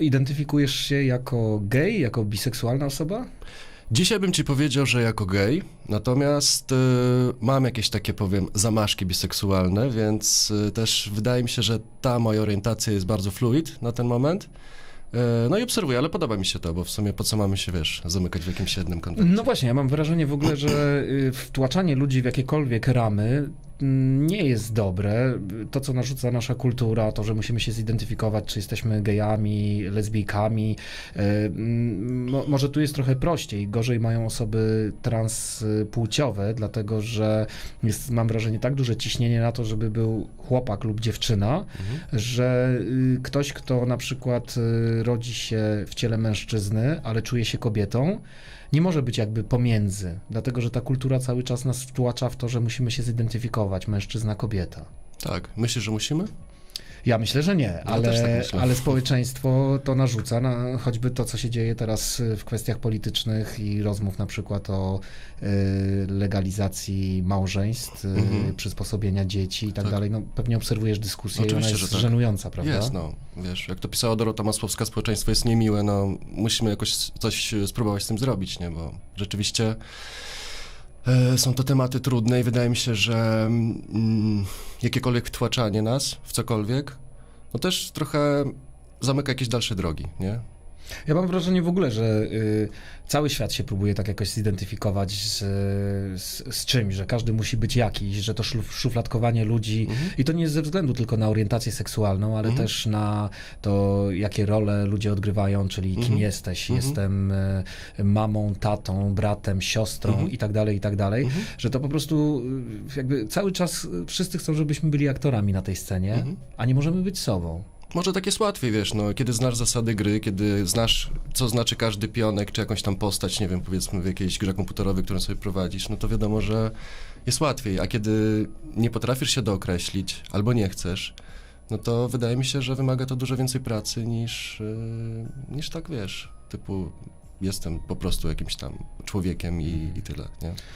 Identyfikujesz się jako gej, jako biseksualna osoba? Dzisiaj bym ci powiedział, że jako gej, natomiast y, mam jakieś takie, powiem, zamaszki biseksualne, więc y, też wydaje mi się, że ta moja orientacja jest bardzo fluid na ten moment. Y, no i obserwuję, ale podoba mi się to, bo w sumie po co mamy się, wiesz, zamykać w jakimś jednym kontekście. No właśnie, ja mam wrażenie w ogóle, że y, wtłaczanie ludzi w jakiekolwiek ramy nie jest dobre. To, co narzuca nasza kultura, to, że musimy się zidentyfikować, czy jesteśmy gejami, lesbijkami. mm, mo- Może tu jest trochę prościej. Gorzej mają osoby transpłciowe, dlatego że jest, mam wrażenie, tak duże ciśnienie na to, żeby był chłopak lub dziewczyna, Mhm. że y, ktoś, kto na przykład y, rodzi się w ciele mężczyzny, ale czuje się kobietą, nie może być jakby pomiędzy, dlatego że ta kultura cały czas nas wtłacza w to, że musimy się zidentyfikować, mężczyzna, kobieta. Tak, myślisz, że musimy? Ja myślę, że nie, tak ale, myślę. ale społeczeństwo to narzuca, na, choćby to, co się dzieje teraz y, w kwestiach politycznych i rozmów na przykład o y, legalizacji małżeństw, y, Mhm. przysposobienia dzieci i tak, Tak. dalej. No, pewnie obserwujesz dyskusję No ona jest tak. żenująca, prawda? Jest, no, wiesz, jak to pisała Dorota Masłowska, społeczeństwo jest niemiłe, no, musimy jakoś coś spróbować z tym zrobić, nie, bo rzeczywiście e, są to tematy trudne i wydaje mi się, że mm, jakiekolwiek wtłaczanie nas w cokolwiek, no też trochę zamyka jakieś dalsze drogi, nie? Ja mam wrażenie w ogóle, że y, cały świat się próbuje tak jakoś zidentyfikować z, z, z czymś, że każdy musi być jakiś, że to szluf, szufladkowanie ludzi Mhm. i to nie ze względu tylko na orientację seksualną, ale Mhm. też na to, jakie role ludzie odgrywają, czyli kim Mhm. jesteś. Mhm. Jestem y, mamą, tatą, bratem, siostrą Mhm. i tak dalej, i tak dalej. Mhm. Że to po prostu y, jakby cały czas wszyscy chcą, żebyśmy byli aktorami na tej scenie, Mhm. a nie możemy być sobą. Może tak jest łatwiej, wiesz, no, kiedy znasz zasady gry, kiedy znasz, co znaczy każdy pionek, czy jakąś tam postać, nie wiem, powiedzmy w jakiejś grze komputerowej, którą sobie prowadzisz, no to wiadomo, że jest łatwiej, a kiedy nie potrafisz się dookreślić, albo nie chcesz, no to wydaje mi się, że wymaga to dużo więcej pracy niż, yy, niż tak, wiesz, typu jestem po prostu jakimś tam człowiekiem i, i tyle, nie?